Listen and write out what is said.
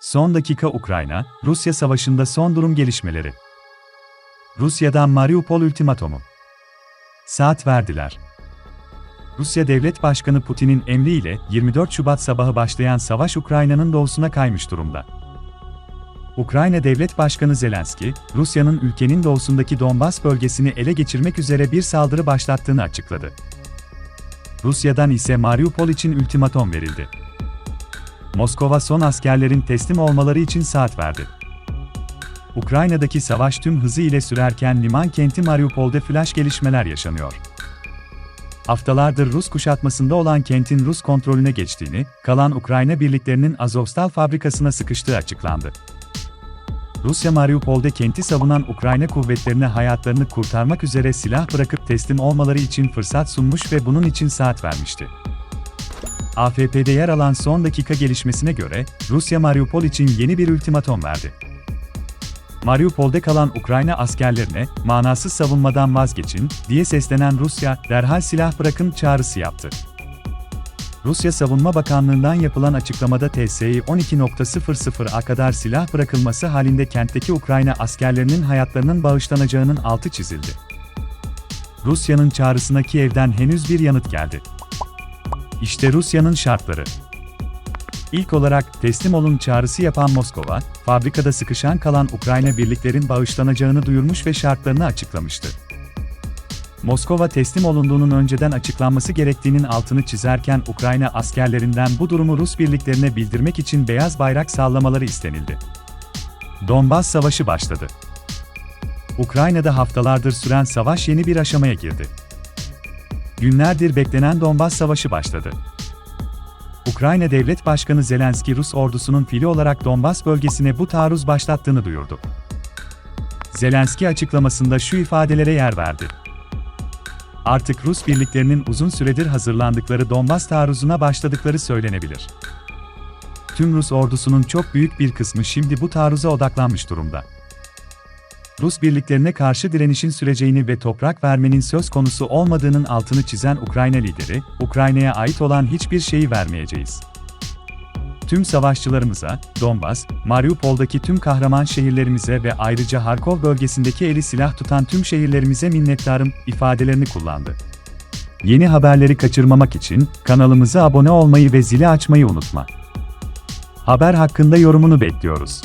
Son dakika Ukrayna, Rusya savaşında son durum gelişmeleri. Rusya'dan Mariupol ultimatomu. Saat verdiler. Rusya Devlet Başkanı Putin'in emriyle 24 Şubat sabahı başlayan savaş Ukrayna'nın doğusuna kaymış durumda. Ukrayna Devlet Başkanı Zelenski, Rusya'nın ülkenin doğusundaki Donbas bölgesini ele geçirmek üzere bir saldırı başlattığını açıkladı. Rusya'dan ise Mariupol için ultimatom verildi. Moskova son askerlerin teslim olmaları için saat verdi. Ukrayna'daki savaş tüm hızı ile sürerken liman kenti Mariupol'de flash gelişmeler yaşanıyor. Haftalardır Rus kuşatmasında olan kentin Rus kontrolüne geçtiğini, kalan Ukrayna birliklerinin Azovstal fabrikasına sıkıştığı açıklandı. Rusya Mariupol'de kenti savunan Ukrayna kuvvetlerine hayatlarını kurtarmak üzere silah bırakıp teslim olmaları için fırsat sunmuş ve bunun için saat vermişti. AFP'de yer alan son dakika gelişmesine göre, Rusya Mariupol için yeni bir ultimatom verdi. Mariupol'de kalan Ukrayna askerlerine, manasız savunmadan vazgeçin, diye seslenen Rusya, derhal silah bırakın çağrısı yaptı. Rusya Savunma Bakanlığı'ndan yapılan açıklamada TSİ 12.00'a kadar silah bırakılması halinde kentteki Ukrayna askerlerinin hayatlarının bağışlanacağının altı çizildi. Rusya'nın çağrısına Kiev'den henüz bir yanıt geldi. İşte Rusya'nın şartları. İlk olarak teslim olun çağrısı yapan Moskova, fabrikada sıkışan kalan Ukrayna birliklerin bağışlanacağını duyurmuş ve şartlarını açıklamıştı. Moskova teslim olunduğunun önceden açıklanması gerektiğinin altını çizerken Ukrayna askerlerinden bu durumu Rus birliklerine bildirmek için beyaz bayrak sallamaları istenildi. Donbas Savaşı başladı. Ukrayna'da haftalardır süren savaş yeni bir aşamaya girdi. Günlerdir beklenen Donbas Savaşı başladı. Ukrayna Devlet Başkanı Zelenski Rus ordusunun fili olarak Donbas bölgesine bu taarruz başlattığını duyurdu. Zelenski açıklamasında şu ifadelere yer verdi. Artık Rus birliklerinin uzun süredir hazırlandıkları Donbas taarruzuna başladıkları söylenebilir. Tüm Rus ordusunun çok büyük bir kısmı şimdi bu taarruza odaklanmış durumda. Rus birliklerine karşı direnişin süreceğini ve toprak vermenin söz konusu olmadığının altını çizen Ukrayna lideri, Ukrayna'ya ait olan hiçbir şeyi vermeyeceğiz. Tüm savaşçılarımıza, Donbas, Mariupol'daki tüm kahraman şehirlerimize ve ayrıca Harkov bölgesindeki eli silah tutan tüm şehirlerimize minnettarım ifadelerini kullandı. Yeni haberleri kaçırmamak için kanalımıza abone olmayı ve zili açmayı unutma. Haber hakkında yorumunu bekliyoruz.